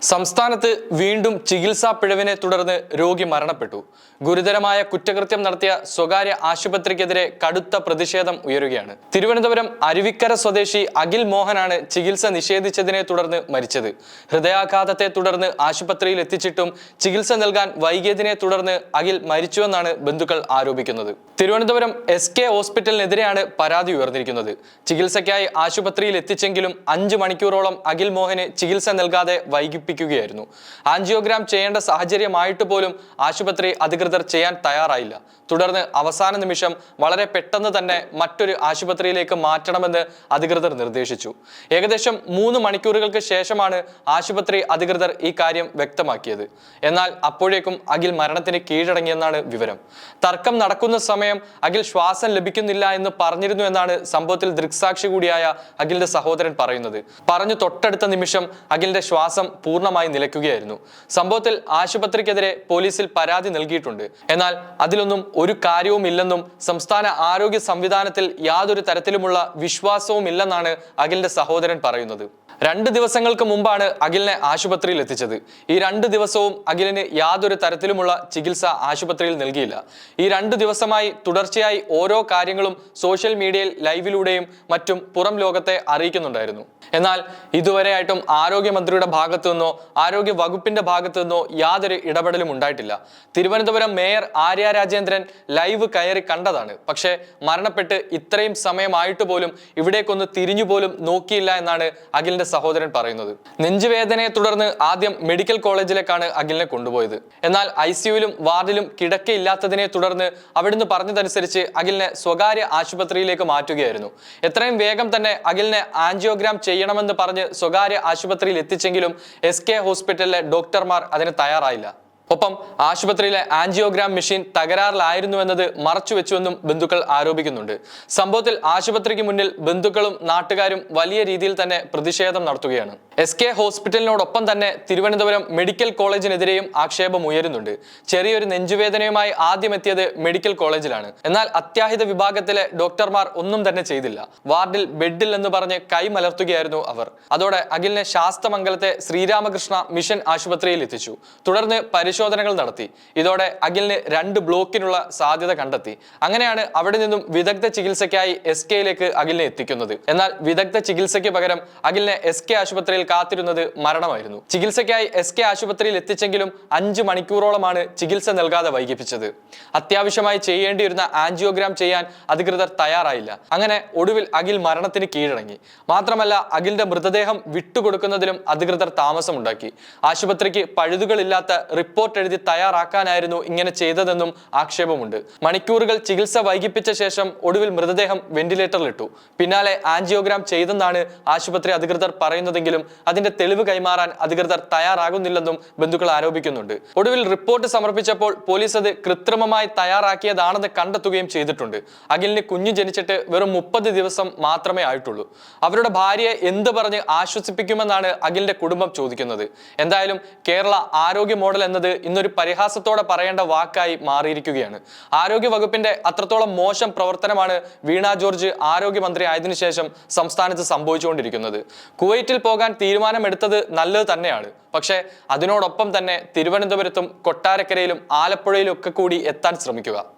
സംസ്ഥാനത്ത് വീണ്ടും ചികിത്സാ പിഴവിനെ തുടർന്ന് രോഗി മരണപ്പെട്ടു. ഗുരുതരമായ കുറ്റകൃത്യം നടത്തിയ സ്വകാര്യ ആശുപത്രിക്കെതിരെ കടുത്ത പ്രതിഷേധം ഉയരുകയാണ്. തിരുവനന്തപുരം അരുവിക്കര സ്വദേശി അഖിൽ മോഹനാണ് ചികിത്സ നിഷേധിച്ചതിനെ തുടർന്ന് മരിച്ചത്. ഹൃദയാഘാതത്തെ തുടർന്ന് ആശുപത്രിയിൽ എത്തിച്ചിട്ടും ചികിത്സ നൽകാൻ വൈകിയതിനെ തുടർന്ന് അഖിൽ മരിച്ചുവെന്നാണ് ബന്ധുക്കൾ ആരോപിക്കുന്നത്. തിരുവനന്തപുരം എസ് കെ ഹോസ്പിറ്റലിനെതിരെയാണ് പരാതി ഉയർന്നിരിക്കുന്നത്. ചികിത്സയ്ക്കായി ആശുപത്രിയിൽ എത്തിച്ചെങ്കിലും അഞ്ച് മണിക്കൂറോളം അഖിൽ മോഹന് ചികിത്സ നൽകാതെ വൈകിപ്പിക്കുകയായിരുന്നു ആൻജിയോഗ്രാം ചെയ്യേണ്ട സാഹചര്യമായിട്ട് പോലും ആശുപത്രി അധികൃതർ ചെയ്യാൻ തയ്യാറായില്ല. തുടർന്ന് അവസാന നിമിഷം വളരെ പെട്ടെന്ന് തന്നെ മറ്റൊരു ആശുപത്രിയിലേക്ക് മാറ്റണമെന്ന് അധികൃതർ നിർദ്ദേശിച്ചു. ഏകദേശം മൂന്ന് മണിക്കൂറുകൾക്ക് ശേഷമാണ് ആശുപത്രി അധികൃതർ ഈ കാര്യം വ്യക്തമാക്കിയത്. എന്നാൽ അപ്പോഴേക്കും അഖിൽ മരണത്തിന് കീഴടങ്ങിയെന്നാണ് വിവരം. തർക്കം നടക്കുന്ന സമയം അഖിൽ ശ്വാസം ലഭിക്കുന്നില്ല എന്ന് പറഞ്ഞിരുന്നു എന്നാണ് സംഭവത്തിൽ ദൃക്സാക്ഷി കൂടിയായ അഖിലിന്റെ സഹോദരൻ പറയുന്നത്. പറഞ്ഞു തൊട്ടടുത്ത നിമിഷം അഖിലിന്റെ ശ്വാസം പൂർണമായി നിലയ്ക്കുകയായിരുന്നു. സംഭവത്തിൽ ആശുപത്രിക്കെതിരെ പോലീസിൽ പരാതി നൽകിയിട്ടുണ്ട്. എന്നാൽ അതിലൊന്നും ഒരു കാര്യവുമില്ലെന്നും സംസ്ഥാന ആരോഗ്യ സംവിധാനത്തിൽ യാതൊരു തരത്തിലുമുള്ള വിശ്വാസവും ഇല്ലെന്നാണ് അഖിലിന്റെ സഹോദരൻ പറയുന്നത്. രണ്ട് ദിവസങ്ങൾക്ക് മുമ്പാണ് അഖിലിനെ ആശുപത്രിയിൽ എത്തിച്ചത്. ഈ രണ്ട് ദിവസവും അഖിലിന് യാതൊരു തരത്തിലുമുള്ള ചികിത്സ ആശുപത്രിയിൽ നൽകിയില്ല. ഈ രണ്ട് ദിവസമായി തുടർച്ചയായി ഓരോ കാര്യങ്ങളും സോഷ്യൽ മീഡിയയിൽ ലൈവിലൂടെയും മറ്റും പുറം ലോകത്തെ അറിയിക്കുന്നുണ്ടായിരുന്നു. എന്നാൽ ഇതുവരെയായിട്ടും ആരോഗ്യമന്ത്രിയുടെ ഭാഗത്തു നിന്നോ ആരോഗ്യ വകുപ്പിന്റെ ഭാഗത്തു നിന്നോ യാതൊരു ഇടപെടലും ഉണ്ടായിട്ടില്ല. തിരുവനന്തപുരം മേയർ ആര്യ രാജേന്ദ്രൻ ലൈവ് കയറി കണ്ടതാണ്. പക്ഷേ മരണപ്പെട്ട് ഇത്രയും സമയമായിട്ട് പോലും ഇവിടേക്കൊന്ന് തിരിഞ്ഞു പോലും നോക്കിയില്ല എന്നാണ് അഖിലിന്റെ സഹോദരൻ പറയുന്നത്. നെഞ്ചുവേദനയെ തുടർന്ന് ആദ്യം മെഡിക്കൽ കോളേജിലേക്കാണ് അഖിലിനെ കൊണ്ടുപോയത്. എന്നാൽ ഐ സിയുവിലും വാർഡിലും കിടക്കയില്ലാത്തതിനെ തുടർന്ന് അവിടുന്ന് പറഞ്ഞതനുസരിച്ച് അഖിലിനെ സ്വകാര്യ ആശുപത്രിയിലേക്ക് മാറ്റുകയായിരുന്നു. എത്രയും വേഗം തന്നെ അഖിലിനെ ആൻജിയോഗ്രാം ചെയ്യണമെന്ന് പറഞ്ഞ് സ്വകാര്യ ആശുപത്രിയിൽ എത്തിച്ചെങ്കിലും എസ് കെ ഹോസ്പിറ്റലിലെ ഡോക്ടർമാർ അതിന് തയ്യാറായില്ല. ഒപ്പം ആശുപത്രിയിലെ ആൻജിയോഗ്രാം മെഷീൻ തകരാറിലായിരുന്നു എന്നത് മറച്ചുവെച്ചുവെന്നും ബന്ധുക്കൾ ആരോപിക്കുന്നുണ്ട്. സംഭവത്തിൽ ആശുപത്രിക്ക് മുന്നിൽ ബന്ധുക്കളും നാട്ടുകാരും വലിയ രീതിയിൽ തന്നെ പ്രതിഷേധം നടത്തുകയാണ്. എസ് കെ ഹോസ്പിറ്റലിനോടൊപ്പം തന്നെ തിരുവനന്തപുരം മെഡിക്കൽ കോളേജിനെതിരെയും ആക്ഷേപം ഉയരുന്നുണ്ട്. ചെറിയൊരു നെഞ്ചുവേദനയുമായി ആദ്യം എത്തിയത് മെഡിക്കൽ കോളേജിലാണ്. എന്നാൽ അത്യാഹിത വിഭാഗത്തിലെ ഡോക്ടർമാർ ഒന്നും തന്നെ ചെയ്തില്ല. വാർഡിൽ ബെഡിൽ എന്ന് പറഞ്ഞ് കൈമലർത്തുകയായിരുന്നു അവർ. അതോടെ അഖിലിനെ ശാസ്തമംഗലത്തെ ശ്രീരാമകൃഷ്ണ മിഷൻ ആശുപത്രിയിൽ എത്തിച്ചു. തുടർന്ന് പരിശോധനകൾ നടത്തി. ഇതോടെ അഖിലിന് രണ്ട് ബ്ലോക്കിനുള്ള സാധ്യത കണ്ടെത്തി. അങ്ങനെയാണ് അവിടെ നിന്നും വിദഗ്ധ ചികിത്സയ്ക്കായി എസ് കെയിലേക്ക് അഖിലിനെ എത്തിക്കുന്നത്. എന്നാൽ വിദഗ്ധ ചികിത്സയ്ക്ക് പകരം അഖിലിനെ എസ് കെ ആശുപത്രിയിൽ കാത്തിരുന്നത് മരണമായിരുന്നു. ചികിത്സയ്ക്കായി എസ് കെ ആശുപത്രിയിൽ എത്തിച്ചെങ്കിലും അഞ്ച് മണിക്കൂറോളമാണ് ചികിത്സ നൽകാതെ വൈകിപ്പിച്ചത്. അത്യാവശ്യമായി ചെയ്യേണ്ടിയിരുന്ന ആൻജിയോഗ്രാം ചെയ്യാൻ അധികൃതർ തയ്യാറായില്ല. അങ്ങനെ ഒടുവിൽ അഖിൽ മരണത്തിന് കീഴടങ്ങി. മാത്രമല്ല അഖിലിന്റെ മൃതദേഹം വിട്ടുകൊടുക്കുന്നതിലും അധികൃതർ താമസമുണ്ടാക്കി. ആശുപത്രിക്ക് പഴുതുകളില്ലാത്ത റിപ്പോർട്ട് എഴുതി തയ്യാറാക്കാനായിരുന്നു ഇങ്ങനെ ചെയ്തതെന്നും ആക്ഷേപമുണ്ട്. മണിക്കൂറുകൾ ചികിത്സ വൈകിപ്പിച്ച ശേഷം ഒടുവിൽ മൃതദേഹം വെന്റിലേറ്ററിലിട്ടു. പിന്നാലെ ആൻജിയോഗ്രാം ചെയ്തെന്നാണ് ആശുപത്രി അധികൃതർ പറയുന്നതെങ്കിലും അതിന്റെ തെളിവ് കൈമാറാൻ അധികൃതർ തയ്യാറാകുന്നില്ലെന്നും ബന്ധുക്കൾ ആരോപിക്കുന്നുണ്ട്. ഒടുവിൽ റിപ്പോർട്ട് സമർപ്പിച്ചപ്പോൾ പോലീസ് അത് കൃത്രിമമായി തയ്യാറാക്കിയതാണെന്ന് കണ്ടെത്തുകയും ചെയ്തിട്ടുണ്ട്. അഖിലിന് കുഞ്ഞു ജനിച്ചിട്ട് വെറും മുപ്പത് ദിവസം മാത്രമേ ആയിട്ടുള്ളൂ. അവരുടെ ഭാര്യയെ എന്ത് പറഞ്ഞ് ആശ്വസിപ്പിക്കുമെന്നാണ് അഖിലിന്റെ കുടുംബം ചോദിക്കുന്നത്. എന്തായാലും കേരള ആരോഗ്യ മോഡൽ എന്നത് ഇന്നൊരു പരിഹാസത്തോടെ പറയേണ്ട വാക്കായി മാറിയിരിക്കുകയാണ്. ആരോഗ്യ വകുപ്പിന്റെ അത്രത്തോളം മോശം പ്രവർത്തനമാണ് വീണ ജോർജ് ആരോഗ്യമന്ത്രി ആയതിനു ശേഷം സംസ്ഥാനത്ത് സംഭവിച്ചുകൊണ്ടിരിക്കുന്നത്. കുവൈറ്റിൽ പോകാൻ തീരുമാനമെടുത്തത് നല്ലത് തന്നെയാണ്. പക്ഷേ അതിനോടൊപ്പം തന്നെ തിരുവനന്തപുരത്തും കൊട്ടാരക്കരയിലും ആലപ്പുഴയിലും ഒക്കെ കൂടി എത്താൻ ശ്രമിക്കുക.